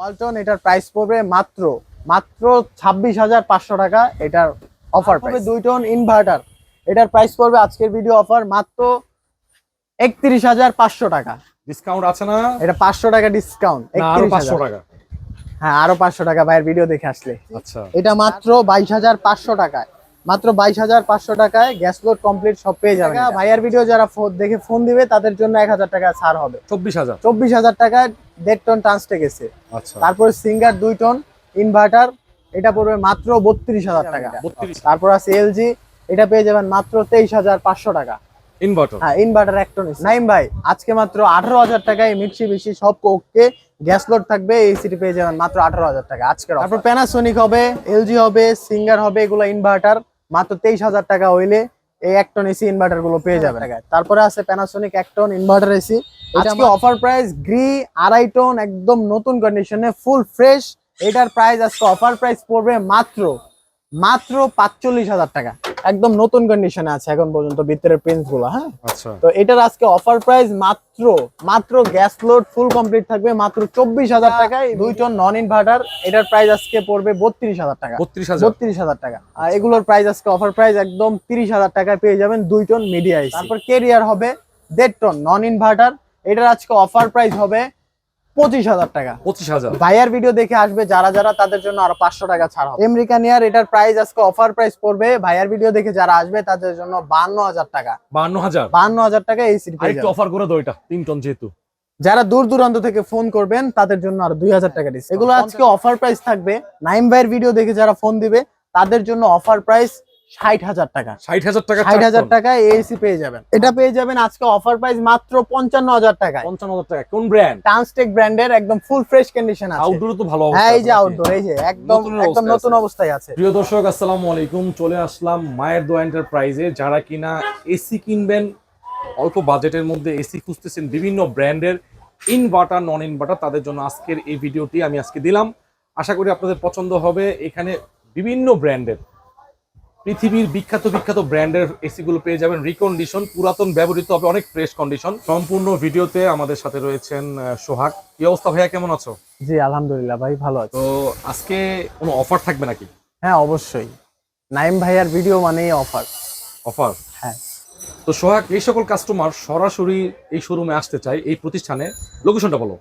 ওয়ালটন এটার প্রাইস পড়বে মাত্র মাত্র ছাব্বিশ হাজার পাঁচশো টাকা এটার অফার পড়বে দুই টন ইনভার্টার এটার প্রাইস পড়বে আজকের ভিডিও অফার মাত্র একত্রিশ হাজার পাঁচশো টাকা। ডিসকাউন্ট আছে না? এটা পাঁচশো টাকা ডিসকাউন্ট পাঁচশো টাকা। হ্যাঁ আরও পাঁচশো টাকা ভাইয়ের ভিডিও দেখে আসলে। আচ্ছা। এটা মাত্র বাইশ হাজার পাঁচশো টাকায়। মাত্র বাইশ হাজার পাঁচশো টাকায় গ্যাস লোড কমপ্লিট সব পেয়ে যাবে ভাইয়ার ভিডিও যারা ফোন দেখে ফোন দিবে তাদের জন্য এক হাজার টাকা ছাড় হবে। চব্বিশ হাজার? চব্বিশ হাজার টাকায় দেড় টন ট্রান্সটে গেছে আচ্ছা। তারপর সিঙ্গার দুই টন ইনভার্টার এটা পড়বে মাত্র বত্রিশ হাজার টাকা। বত্রিশ। তারপর আছে এলজি এটা পেয়ে যাবেন মাত্র তেইশ হাজার পাঁচশো টাকা। ইনভার্টার হ্যাঁ ইনভার্টার নাইম ভাই আজকে মাত্র আঠারো হাজার টাকায় বেশি সব ওকে গ্যাস লোড থাকবে এসিটি পেয়ে যাবেন মাত্র আঠারো হাজার টাকা। আজকে তারপর প্যানাসোনিক হবে এলজি হবে সিঙ্গার হবে এগুলো ইনভার্টার মাত্র তেইশ হাজার টাকা হইলে এই একটন এসি ইনভার্টারগুলো পেয়ে যাবে তারপরে আছে প্যানাসোনিক একটন ইনভার্টার এসি আজকে অফার প্রাইস গ্রি আড়াই টন একদম নতুন কন্ডিশনে ফুল ফ্রেশ এটার প্রাইস আজকে অফার প্রাইস পড়বে মাত্র মাত্র পাঁচচল্লিশ হাজার টাকা। একদম নতুন কন্ডিশনে আছে এখন পর্যন্ত ভিতরের প্রিন্সগুলো হ্যাঁ? আচ্ছা। তো এটার আজকে অফার প্রাইস মাত্র মাত্র গ্যাস লোড ফুল কমপ্লিট থাকবে মাত্র চব্বিশ হাজার টাকায় দুই টন নন ইনভার্টার এটার প্রাইস আজকে পড়বে বত্রিশ হাজার টাকা। বত্রিশ হাজার। বত্রিশ হাজার টাকা। আর এগুলোর প্রাইস আজকে অফার প্রাইস একদম তিরিশ হাজার টাকায় পেয়ে যাবেন দুই টন মিডিয়া তারপর কেরিয়ার হবে দেড় টন নন ইনভার্টার এটার আজকে অফার প্রাইস হবে পঁচিশ হাজার টাকা। পঁচিশ হাজার। ভাইয়ার ভিডিও দেখে আসবে যারা যারা তাদের জন্য আরও পাঁচশো টাকা ছাড় আমেরিকান ইয়ার এটার প্রাইস আজকে অফার প্রাইস পড়বে। ভাইয়ার ভিডিও দেখে যারা আসবে তাদের জন্য বান্ন হাজার টাকা। বান্ন হাজার। বান্ন হাজার টাকা এই সিট অফার করে দাও এটা তিন টন যেহেতু। যারা দূর দূরান্ত থেকে ফোন করবেন তাদের জন্য আর দুই হাজার টাকা ডিসকাউন্ট এগুলো আজকে অফার প্রাইস থাকবে। নাইম ভাইয়ের ভিডিও দেখে যারা ফোন দিবে তাদের জন্য অফার প্রাইস ষাট হাজার টাকা। ষাট হাজার টাকা ষাট হাজার টাকা এসি পেয়ে যাবেন। এটা পেয়ে যাবেন আজকে অফার প্রাইস মাত্র পঞ্চান্ন হাজার টাকায়। পঞ্চান্ন হাজার টাকা কোন ব্র্যান্ড টান্সটেক ব্র্যান্ডের একদম ফুল ফ্রেশ কন্ডিশন আছে। আউটডোর তো ভালো হ্যাঁ এই যে আউটডোর এই যে একদম একদম নতুন অবস্থায় আছে। প্রিয় দর্শক আসসালামু আলাইকুম। চলে আসলাম মায়ের দোয়া এন্টারপ্রাইজে যারা কিনা এসি কিনবেন অল্প বাজেটের মধ্যে এসি খুঁজতেছেন বিভিন্ন ব্র্যান্ডের ইনভার্টার নন ইনভার্টার তাদের জন্য আজকের এই ভিডিওটি আমি আজকে দিলাম। আশা করি আপনাদের পছন্দ হবে। এখানে বিভিন্ন ব্র্যান্ডের পৃথিবীর বিখ্যাত বিখ্যাত ব্র্যান্ডের এসি গুলো পেয়ে যাবেন রিকন্ডিশন পুরাতন ব্যবহৃত হবে অনেক ফ্রেশ কন্ডিশন সম্পূর্ণ ভিডিওতে আমাদের সাথে রয়েছেন সোহাগ। কি অবস্থা ভাইয়া কেমন আছো? জি আলহামদুলিল্লাহ ভাই ভালো আছে। তো আজকে কোনো অফার থাকবে নাকি? হ্যাঁ অবশ্যই। নাইম ভাইয়ার ভিডিও মানেই অফার অফার হ্যাঁ। তো সোহাগ এই সকল কাস্টমার সরাসরি এই শোরুমে আসতে চায় এই প্রতিষ্ঠানে। লোকেশনটা বলো।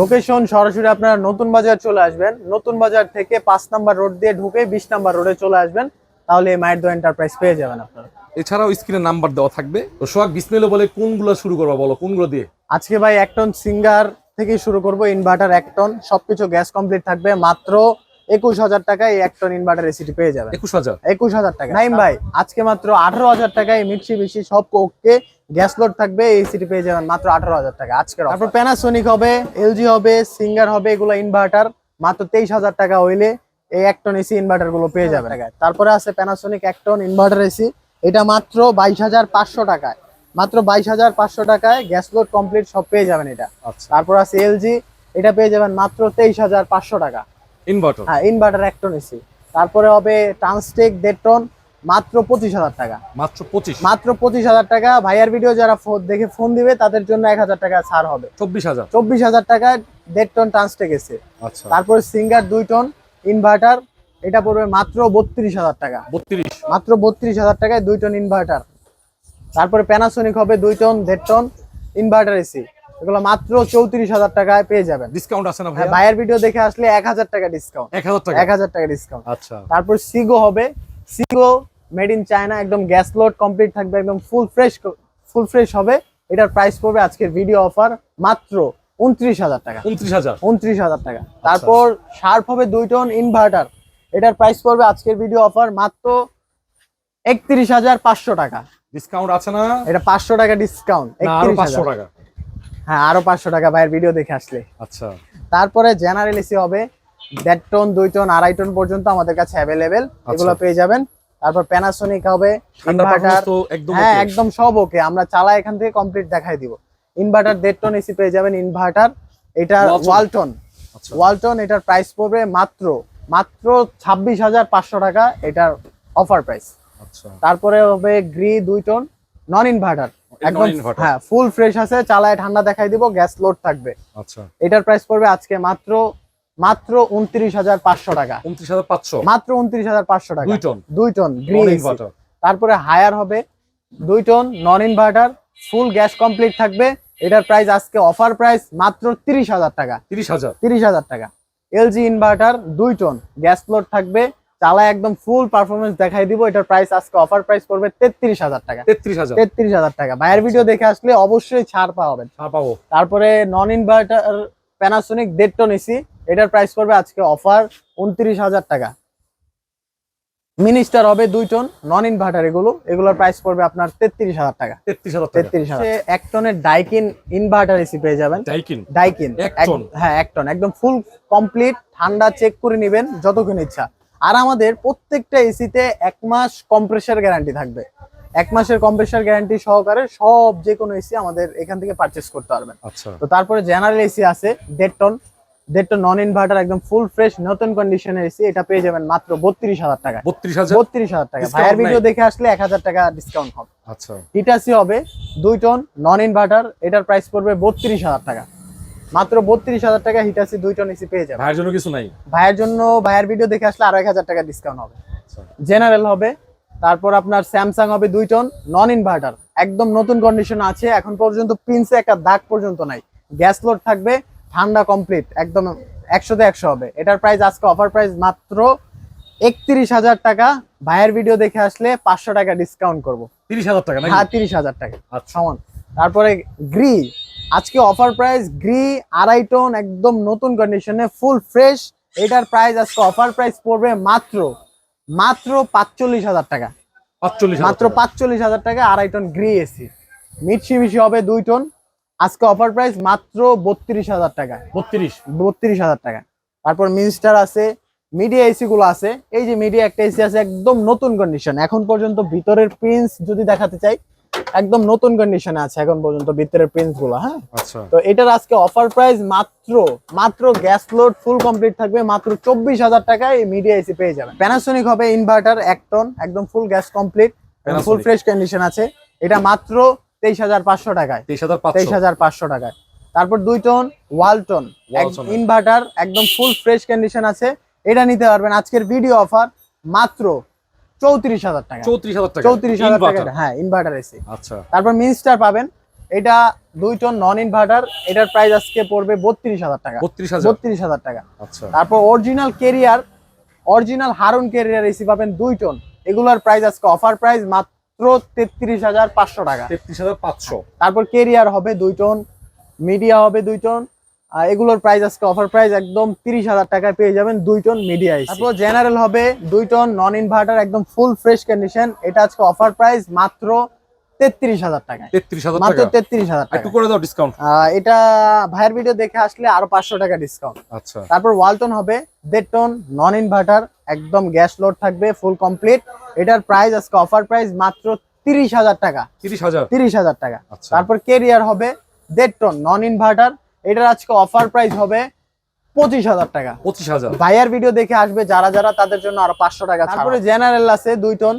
লোকেশন সরাসরি আপনারা নতুন বাজার চলে আসবেন। নতুন বাজার থেকে পাঁচ নাম্বার রোড দিয়ে ঢুকে বিশ নাম্বার রোডে চলে আসবেন। তাহলে এই মায়ের দো এন্টারপ্রাইজ পেয়ে যাবেন আপনারা। এছাড়াও স্ক্রিনে নাম্বার দেওয়া থাকবে। তো সোহাগ বিসমিল্লা বলে কোনগুলো শুরু করবা বলো? কোনগুলো দিয়ে? আজকে ভাই এক টন সিঙ্গার থেকে শুরু করব ইনভার্টার এক টন সবকিছু গ্যাস কমপ্লিট থাকবে। মাত্র একুশ হাজার টাকায় এক টন ইনভার্টার এসিটি পেয়ে যাবেন। একুশ হাজার? একুশ হাজার টাকা। নাইম ভাই আজকে মাত্র আঠারো হাজার টাকায় মিক্সি বেশি সব ওকে গ্যাস লোড থাকবে এই সিটি পেয়ে যাবেন মাত্র আঠারো হাজার টাকা। আজকে তারপর প্যানাসোনিক হবে এলজি হবে সিঙ্গার হবে এগুলো ইনভার্টার মাত্র তেইশ হাজার টাকা হইলে এই এক টন এসি ইনভার্টারগুলো পেয়ে যাবেন। তারপরে আছে প্যানাসোনিক এক টন ইনভার্টার এসি এটা মাত্র বাইশ হাজার পাঁচশো টাকায়। মাত্র বাইশ হাজার পাঁচশো টাকায় গ্যাস লোড কমপ্লিট সব পেয়ে যাবেন এটা। আচ্ছা। তারপর আছে এলজি এটা পেয়ে যাবেন মাত্র তেইশ হাজার পাঁচশো টাকা। ইনভার্টার হ্যাঁ ইনভার্টার এক টন এসি তারপরে হবে ট্রান্সটেক দেড় টন মাত্র পঁচিশ হাজার টাকা। মাত্র পঁচিশ? মাত্র পঁচিশ হাজার টাকা। ভাইয়ার ভিডিও যারা দেখে ফোন দিবে তাদের জন্য এক হাজার টাকা ছাড় হবে। চব্বিশ হাজার? চব্বিশ হাজার টাকা দেড় টন ট্রান্সটেক এসি আচ্ছা। তারপরে সিঙ্গার দুই টন ইনভার্টার এটা পড়বে মাত্র বত্রিশ হাজার টাকা। বত্রিশ। মাত্র বত্রিশ হাজার টাকায় দুই টন ইনভার্টার। তারপরে প্যানাসোনিক হবে দুই টন দেড় টন ইনভার্টার এসি। এগুলো মাত্র চৌত্রিশ হাজার টাকায় পেয়ে যাবেন। ডিসকাউন্ট আছে না হ্যাঁ ভাইয়ের ভিডিও দেখে আসলে এক হাজার টাকা ডিসকাউন্ট এক হাজার টাকা। এক হাজার টাকা ডিসকাউন্ট আচ্ছা। তারপর সিগো হবে। সিগো মেড ইন চায়না একদম গ্যাস লোড কমপ্লিট থাকবে একদম ফুল ফ্রেশ ফুল ফ্রেশ হবে। এটার প্রাইস পড়বে আজকের ভিডিও অফার মাত্র উনত্রিশ হাজার টাকা। উনত্রিশ হাজার। উনত্রিশ হাজার টাকা। তারপর শার্প হবে দুই টন ইনভার্টার এটার প্রাইস পড়বে আজকের ভিডিও অফার মাত্র একত্রিশ হাজার পাঁচশো টাকা। ডিসকাউন্ট আছে না? এটা পাঁচশো টাকা ডিসকাউন্ট পাঁচশো টাকা। হ্যাঁ আরও পাঁচশো টাকা ভাইয়ের ভিডিও দেখে আসলে। আচ্ছা। তারপরে জেনারেল এসি হবে। দেড় টন দুই টন আড়াই টন পর্যন্ত আমাদের কাছে অ্যাভেলেবেল এগুলো পেয়ে যাবেন। তারপর প্যানাসোনিক হবে ইনভার্টার হ্যাঁ একদম সব ওকে আমরা চালাই এখান থেকে কমপ্লিট দেখাই দিব। ইনভার্টার দেড় টন এসি পেয়ে যাবেন ইনভার্টার এটা ওয়ালটন আচ্ছা। ওয়ালটন এটার প্রাইস পড়বে মাত্র মাত্র ছাব্বিশ হাজার পাঁচশো টাকা এটার অফার প্রাইস আচ্ছা। তারপরে হবে গ্রি দুই টন নন ইনভার্টার একদম হ্যাঁ ফুল ফ্রেশ আছে চালায় ঠান্ডা দেখাই দিব গ্যাস লোড থাকবে। আচ্ছা। এটার প্রাইস পড়বে আজকে মাত্র মাত্র উনত্রিশ হাজার পাঁচশো টাকা। উনত্রিশ হাজার পাঁচশো? মাত্র উনত্রিশ হাজার পাঁচশো টাকা। দুই টন দুই টন গ্রিন ইনভার্টার তারপরে হায়ার হবে দুই ton non inverter full gas complete থাকবে। এটার প্রাইস আজকে অফার প্রাইস মাত্র তিরিশ হাজার টাকা। তিরিশ হাজার। তিরিশ হাজার টাকা। এলজি ইনভার্টার দুই টন গ্যাস লোড থাকবে চালায় একদম ফুল পারফরমেন্স দেখাই দিব। এটার প্রাইস আজকে অফার প্রাইস করবে তেত্রিশ হাজার টাকা। তেত্রিশ হাজার। তেত্রিশ হাজার টাকা। ভাইয়ের ভিডিও দেখে আসলে অবশ্যই ছাড় পাওয়াবেন। ছাড় পাবো। তারপরে নন ইনভার্টার প্যানাসোনিক দেড় টন এসি এটার প্রাইস করবে আজকে অফার উনত্রিশ হাজার টাকা। মিনিস্টার হবে দুই টন নন ইনভার্টার এগুলো। এগুলোর প্রাইস পড়বে আপনার তেত্রিশ হাজার টাকা। তেত্রিশ হাজার তেত্রিশ হাজার এক টনের ডাইকিন ইনভার্টার এসি পেয়ে যাবেন। ডাইকিন ডাইকিন হ্যাঁ এক টন। একদম ফুল কমপ্লিট ঠান্ডা চেক করে নেবেন যতক্ষণ ইচ্ছা। আর আমাদের প্রত্যেকটা এসিতে এক মাস কম্প্রেসার গ্যারান্টি থাকবে। এক মাসের কম্প্রেসার গ্যারান্টি সহকারে সব যে কোনো এসি আমাদের এখান থেকে পারচেস করতে পারবেন। আচ্ছা। তো তারপরে জেনারেল এসি আছে দেড় টন। দেড় টন নন ইনভার্টার একদম ফুল ফ্রেশ নতুন কন্ডিশনের এসি এটা পেয়ে যাবেন মাত্র বত্রিশ হাজার টাকা বত্রিশ হাজার? বত্রিশ হাজার টাকা ভাইয়ের ভিডিও দেখে আসলে এক হাজার টাকা ডিসকাউন্ট হবে। আচ্ছা। হিটাসি হবে দুই টন নন ইনভার্টার এটার প্রাইস পড়বে বত্রিশ হাজার টাকা। মাত্র বত্রিশ হাজার টাকা হিটাসি দুই টন এসি পেয়ে যাবে ভাইয়ের জন্য কিছু নাই? ভাইয়ের জন্য ভাইয়ের ভিডিও দেখে আসলে আরও এক হাজার টাকা ডিসকাউন্ট হবে। আচ্ছা। জেনারেল হবে তারপর আপনার স্যামসাং হবে দুই টন নন ইনভার্টার একদম নতুন কন্ডিশন আছে এখন পর্যন্ত প্রিন্সে একটা দাগ পর্যন্ত নাই। গ্যাস লোড থাকবে ঠান্ডা কমপ্লিট একদম একশোতে একশো হবে। এটার প্রাইস আজকে অফার প্রাইস মাত্র একত্রিশ হাজার টাকা। ভাইয়ের ভিডিও দেখে আসলে পাঁচশো টাকা ডিসকাউন্ট করব। তিরিশ হাজার টাকা হ্যাঁ তিরিশ হাজার টাকা। আচ্ছা। সমান তারপরে গ্রি আজকে অফার প্রাইস গ্রি আড়াই টন একদম নতুন কন্ডিশনে ফুল ফ্রেশ এটার প্রাইস আজকে অফার প্রাইস পড়বে মাত্র মাত্র পাঁচচল্লিশ হাজার টাকা। পাঁচচল্লিশ মাত্র পাঁচচল্লিশ হাজার টাকা আড়াই টন গ্রি এসি মিটসি মিশি হবে দুই টন আজকে অফার প্রাইস মাত্র বত্রিশ হাজার টাকা। বত্রিশ। বত্রিশ হাজার টাকা। তারপর মিনিস্টার আছে মিডিয়া এসি গুলো আছে। এই যে মিডিয়া একটা এসি আছে একদম নতুন কন্ডিশন এখন পর্যন্ত ভিতরের প্রিন্স যদি দেখাতে চাই একদম নতুন কন্ডিশনে আছে এখন পর্যন্ত ভিতরের প্রিন্সগুলো হ্যাঁ? আচ্ছা। তো এটার আজকে অফার প্রাইস মাত্র মাত্র গ্যাস লোড ফুল কমপ্লিট থাকবে মাত্র চব্বিশ হাজার টাকায় এই মিডিয়া এসি পেয়ে যাবে প্যানাসোনিক হবে ইনভার্টার এক টন একদম full gas complete full fresh condition আছে। এটা মাত্র তেইশ হাজার পাঁচশো টাকায়। তেইশ হাজার পাঁচশো? টাকায়। তারপর দুই টন ওয়ালটন। ইনভার্টার একদম ফুল ফ্রেশ কন্ডিশন আছে। এটা নিতে পারবেন। আজকের ভিডিও অফার মাত্র চৌত্রিশ হাজার টাকা। চৌত্রিশ হাজার টাকা। চৌত্রিশ হাজার টাকা হ্যাঁ ইনভার্টার এসি আচ্ছা। তারপর মিনিস্টার পাবেন। এটা দুই টন নন ইনভার্টার এটার প্রাইস আজকে পড়বে বত্রিশ হাজার টাকা। বত্রিশ হাজার। টাকা। আচ্ছা। তারপর অরিজিনাল কেরিয়ার অরিজিনাল হারুন কেরিয়ার এসি পাবেন দুই টন। এগুলোর প্রাইস আজকে অফার প্রাইস মাত্র তেত্রিশ হাজার পাঁচশো টাকা। তেত্রিশ হাজার পাঁচশো। তারপর কেরিয়ার হবে দুই টন মিডিয়া হবে দুই টন আর এগুলোর প্রাইস আজকে অফার প্রাইস একদম তিরিশ হাজার টাকায় পেয়ে যাবেন দুই টন মিডিয়া তারপর জেনারেল হবে দুই টন নন ইনভার্টার একদম ফুল ফ্রেশ কন্ডিশন এটা আজকে অফার প্রাইস মাত্র তেত্রিশ হাজার টাকায়। তেত্রিশ হাজার মাত্র টাকা? তেত্রিশ হাজার টাকা একটু করে দাও ডিসকাউন্ট এটা ভাইয়ের ভিডিও দেখে আসলে আরও পাঁচশো টাকা ডিসকাউন্ট আচ্ছা। তারপর ওয়ালটন হবে দেড় টন নন ইনভার্টার একদম গ্যাস লোড থাকবে ফুল কমপ্লিট এটার প্রাইস আজকে অফার প্রাইস মাত্র তিরিশ হাজার টাকা। তিরিশ হাজার? তিরিশ হাজার টাকা। আচ্ছা। তারপর কেরিয়ার হবে দেড় টন নন ইনভার্টার এটার আজকে অফার প্রাইস হবে পঁচিশ হাজার টাকা। পঁচিশ হাজার। ভাইয়ার ভিডিও দেখে আসবে যারা যারা তাদের জন্য আরও পাঁচশো টাকা তারপরে জেনারেল আছে দুই টন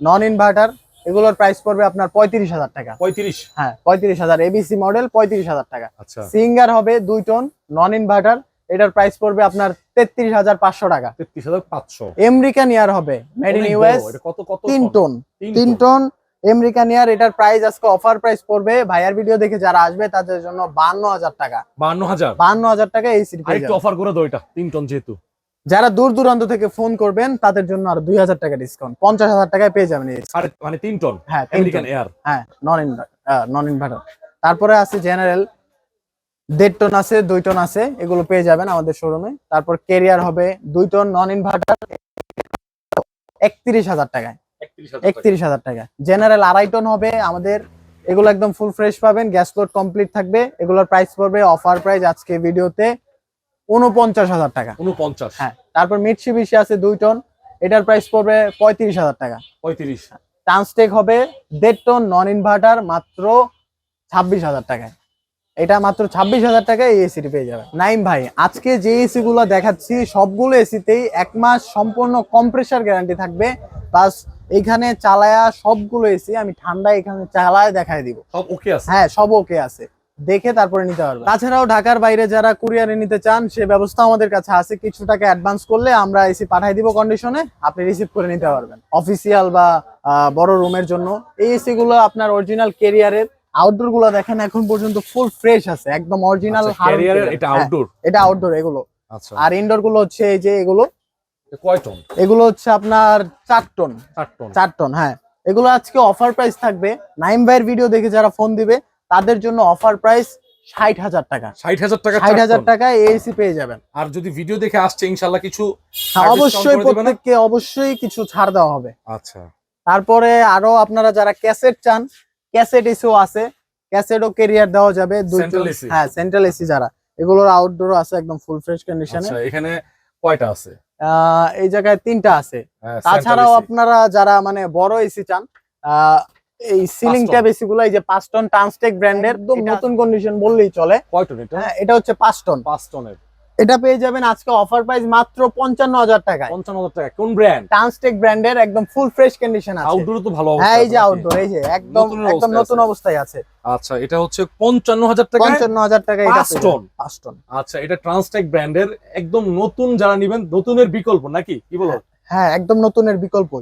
নন ইনভার্টার এগুলোর প্রাইস পড়বে আপনার পঁয়ত্রিশ হাজার টাকা। পঁয়ত্রিশ? হ্যাঁ পঁয়ত্রিশ হাজার। এবিসি মডেল পঁয়ত্রিশ হাজার টাকা। আচ্ছা। সিঙ্গার হবে দুই টন নন ইনভার্টার এটার প্রাইস পড়বে আপনার তেত্রিশ হাজার পাঁচশো টাকা। তেত্রিশ হাজার পাঁচশো। আমেরিকান ইয়ার হবে মেড ইন ইউএস কত কত তিন? টন তিন টন আমেরিকান ইয়ার এটার প্রাইস আজকে অফার প্রাইস পড়বে। ভাইয়ার ভিডিও দেখে যারা আসবে তাদের জন্য বান্ন হাজার টাকা। বান্ন হাজার? বান্ন হাজার টাকা এই সিট অফার করে দাও এটা তিন টন যেহেতু। যারা দূর দূরান্ত থেকে ফোন করবেন তাদের জন্য আর দুই হাজার টাকা ডিসকাউন্ট পঞ্চাশ হাজার টাকায় পেয়ে যাবেন মানে তিন টন হ্যাঁ আমেরিকান এয়ার হ্যাঁ নন নন ইনভার্টার তারপরে আছে জেনারেল দেড় টন আছে দুই টন আছে এগুলো পেয়ে যাবেন আমাদের শোরুমে তারপর কেরিয়ার হবে দুই টন নন ইনভার্টার একত্রিশ হাজার টাকায়। একত্রিশ হাজার একত্রিশ হাজার টাকা জেনারেল আড়াই টন হবে আমাদের। এগুলো একদম ফুল ফ্রেশ পাবেন গ্যাস লোড কমপ্লিট থাকবে। এগুলোর প্রাইস পড়বে অফার প্রাইস আজকে ভিডিওতে উনপঞ্চাশ হাজার টাকা। উনপঞ্চাশ। হ্যাঁ তারপর মিটসি বিশি আছে দুই টন এটার প্রাইস পড়বে পঁয়ত্রিশ হাজার টাকা। পঁয়ত্রিশ। ট্রান্সটেক হবে দেড় টন নন ইনভার্টার মাত্র ছাব্বিশ হাজার টাকায়। এটা মাত্র ছাব্বিশ হাজার টাকায় এই এসিটি পেয়ে যাবে নাইম ভাই আজকে যে এসি গুলো দেখাচ্ছি সবগুলো এসিতেই এক মাস সম্পূর্ণ কম্প্রেসার গ্যারান্টি থাকবে। প্লাস এখানে চালায়া সবগুলো এসি আমি ঠান্ডা এখানে চালায় দেখায় দিব। সব ওকে আছে? হ্যাঁ সব ওকে আছে। দেখে তারপরে নিতে পারবেন তাছাড়াও ঢাকার বাইরে যারা কুরিয়ারে নিতে চান সে ব্যবস্থা আমাদের কাছে আছে। কিছু টাকা অ্যাডভান্স করলে আমরা এসি পাঠাই দিব কন্ডিশনে আপনি রিসিভ করে নিতে পারবেন। অফিসিয়াল বা বড় রুমের জন্য। এই এসি গুলো আপনার অরিজিনাল কেরিয়ারের আউটডোরগুলো দেখেন এখন পর্যন্ত ফুল ফ্রেশ আছে একদম অরিজিনাল ক্যারিয়ারের এটা আউটডোর এটা আউটডোর এগুলো। আচ্ছা। আর ইনডোরগুলো হচ্ছে এই যে এগুলো। কয় টন এগুলো হচ্ছে আপনার চার টন চার টন চার টন হ্যাঁ। এগুলো আজকে অফার প্রাইস থাকবে। নাইম ভাইয়ের ভিডিও দেখে যারা ফোন দিবে তাদের জন্য অফার প্রাইস ষাট হাজার টাকা। ষাট হাজার টাকা ষাট হাজার। টাকায় এসি পেয়ে যাবেন। আর যদি ভিডিও দেখে আসছে ইনশাল্লাহ কিছু হ্যাঁ, অবশ্যই? প্রত্যেককে অবশ্যই কিছু ছাড় দেওয়া হবে। আচ্ছা। তারপরে আরও আপনারা যারা ক্যাসেট চান ক্যাসেট এসিও আছে। ক্যাসেটও কেরিয়ার দেওয়া যাবে হ্যাঁ সেন্ট্রাল এসি যারা। এগুলোর আউটডোরও আছে একদম ফুল ফ্রেশ কন্ডিশনে এখানে কয়টা আছে? এই জায়গায় তিনটা আছে। হ্যাঁ, তাছাড়াও আপনারা যারা মানে বড় এসি চান আহ, এই সিলিং। ট্যাব এসি গুলো এই যে পাঁচ টন টানস্টেক ব্র্যান্ডের একদম নতুন কন্ডিশন বললেই চলে। কয় টন এটা? হ্যাঁ, এটা হচ্ছে পাঁচ টন পাঁচ টনের এটা পেয়ে যাবেন আজকে অফার প্রাইস মাত্র পঞ্চান্ন হাজার টাকায়। পঞ্চান্ন হাজার টাকা। কোন ব্র্যান্ড টানস্টেক ব্র্যান্ডের একদম ফুল ফ্রেশ কন্ডিশন আছে। আউটডোর তো ভালো হ্যাঁ এই যে আউটডোর এই যে একদম একদম নতুন অবস্থায় আছে। আচ্ছা এটা হচ্ছে পঞ্চান্ন হাজার টাকা পঞ্চান্ন হাজার টাকা এটা টন? পাঁচ টন আচ্ছা এটা ট্রান্সটেক ব্র্যান্ডের একদম নতুন যারা নিবেন নতুনের বিকল্প নাকি? কি বলো? হ্যাঁ একদম নতুনের বিকল্প